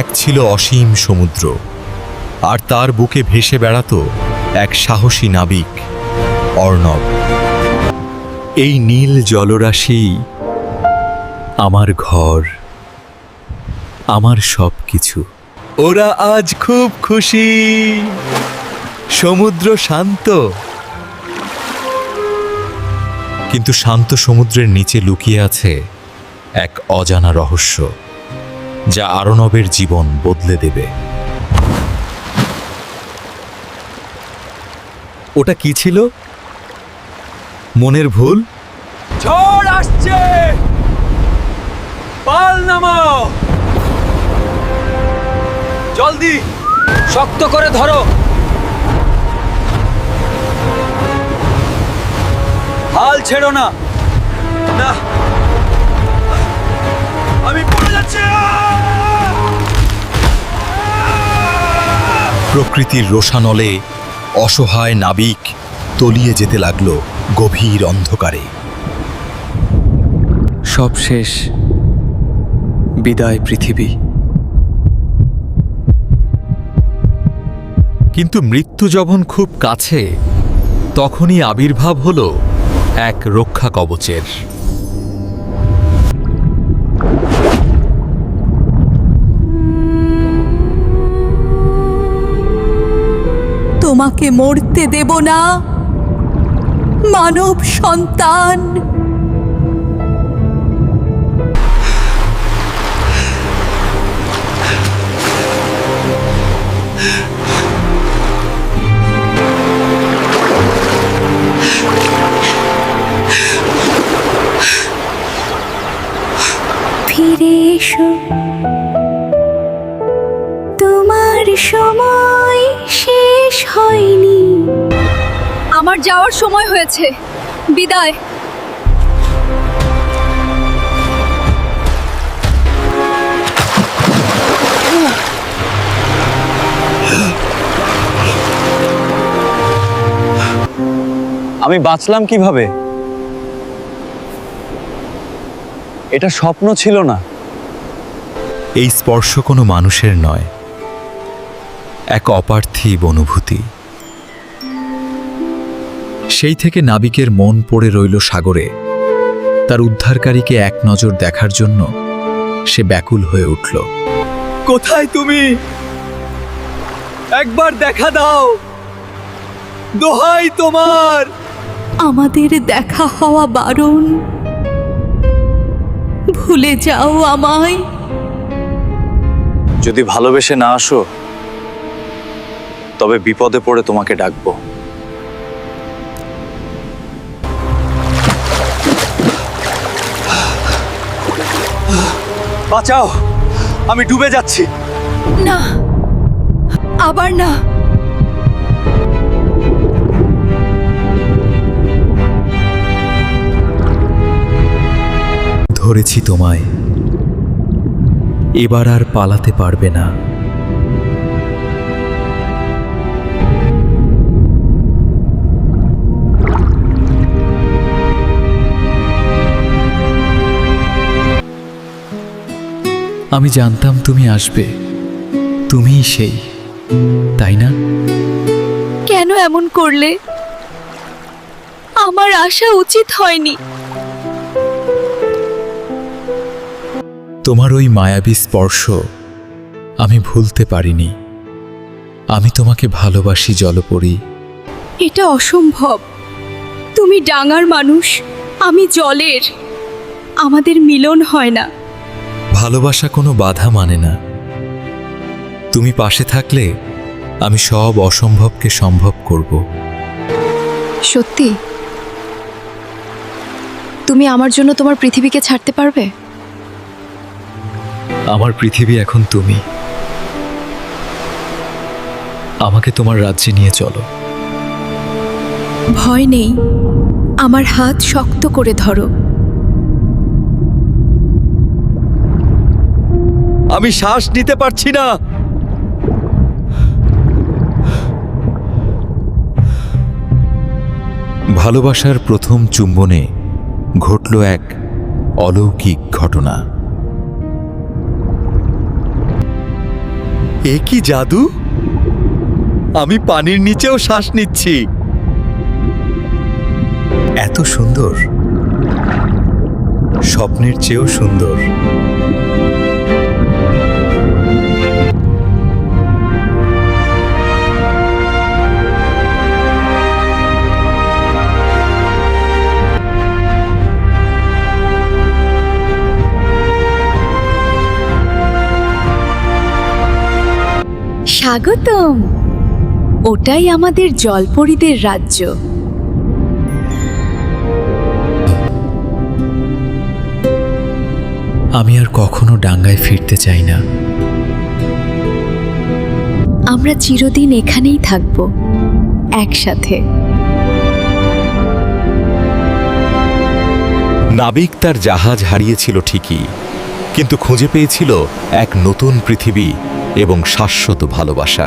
এক ছিল অসীম সমুদ্র, আর তার বুকে ভেসে বেড়াতো এক সাহসী নাবিক, অর্ণব। এই নীল জলরাশি আমার ঘর, আমার সব কিছু ওরা আজ খুব খুশি। সমুদ্র শান্ত। কিন্তু শান্ত সমুদ্রের নিচে লুকিয়ে আছে এক অজানা রহস্য। যা আরণবের জীবন বদলে দেবে। ওটা কি ছিল? মনের ভুল? ঝড় আসছে! পাল নামাও! জলদি, শক্ত করে ধরো। হাল ছেড়ো না। না আমি পড়ে যাচ্ছি। প্রকৃতির রোষানলে অসহায় নাবিক তলিয়ে যেতে লাগল গভীর অন্ধকারে। সব শেষ। বিদায় পৃথিবী। কিন্তু মৃত্যু যখন খুব কাছে তখনই আবির্ভাব হলো এক রক্ষা কবচের। তোমাকে মরতে দেব না। মানব সন্তান। ফিরে এসো। তোমার সময় হয়নি। আমার যাওয়ার সময় হয়েছে। বিদায়। আমি বাঁচলাম কীভাবে? এটা স্বপ্ন ছিল না। এই স্পর্শ কোনো মানুষের নয়। এক অপার্থিব অনুভূতি। সেই থেকে নাবিকের মন পড়ে রইল সাগরে। তার উদ্ধারকারীকে এক নজর দেখার জন্য সে ব্যাকুল হয়ে উঠল। কোথায় তুমি? একবার দেখা দাও। দোহাই তোমার। আমাদের দেখা হওয়া বারণ। ভুলে যাও আমায়। যদি ভালোবেসে না আসো তবে বিপদে পড়ে তোমাকে ডাকবো। বাঁচাও! আমি ডুবে যাচ্ছি। না আবার না। ধরেছি তোমায়। এবার আর পালাতে পারবে না। আমি জানতাম তুমি আসবে। তুমিই সেই তাই না? কেন এমন করলে? আমার আসা উচিত হয়নি। তোমার ওই মায়াবী স্পর্শ আমি ভুলতে পারিনি। আমি তোমাকে ভালোবাসি জলপরি। এটা অসম্ভব। তুমি ডাঙার মানুষ আমি জলের। আমাদের মিলন হয় না। ভালোবাসা কোনো বাধা মানে না। তুমি পাশে থাকলে আমি সব অসম্ভবকে সম্ভব করব। সত্যি? তুমি আমার জন্য তোমার পৃথিবীকে ছাড়তে পারবে? আমার পৃথিবী এখন তুমি। আমাকে তোমার রাজ্যে নিয়ে চলো। ভয় নেই। আমার হাত শক্ত করে ধরো। আমি শ্বাস নিতে পারছি না। ভালোবাসার প্রথম চুম্বনে ঘটল এক অলৌকিক ঘটনা। এ কি জাদু? আমি পানির নিচেও শ্বাস নিচ্ছি। এত সুন্দর। স্বপ্নের চেয়েও সুন্দর। স্বাগতম। ওটাই আমাদের জলপরীদের রাজ্য। আমি আর কখনো ডাঙ্গায় ফিরতে চাই না। আমরা চিরদিন এখানেই থাকব একসাথে। নাবিক তার জাহাজ হারিয়েছিল ঠিকই কিন্তু খুঁজে পেয়েছিল এক নতুন পৃথিবী এবং শাশ্বত ভালোবাসা।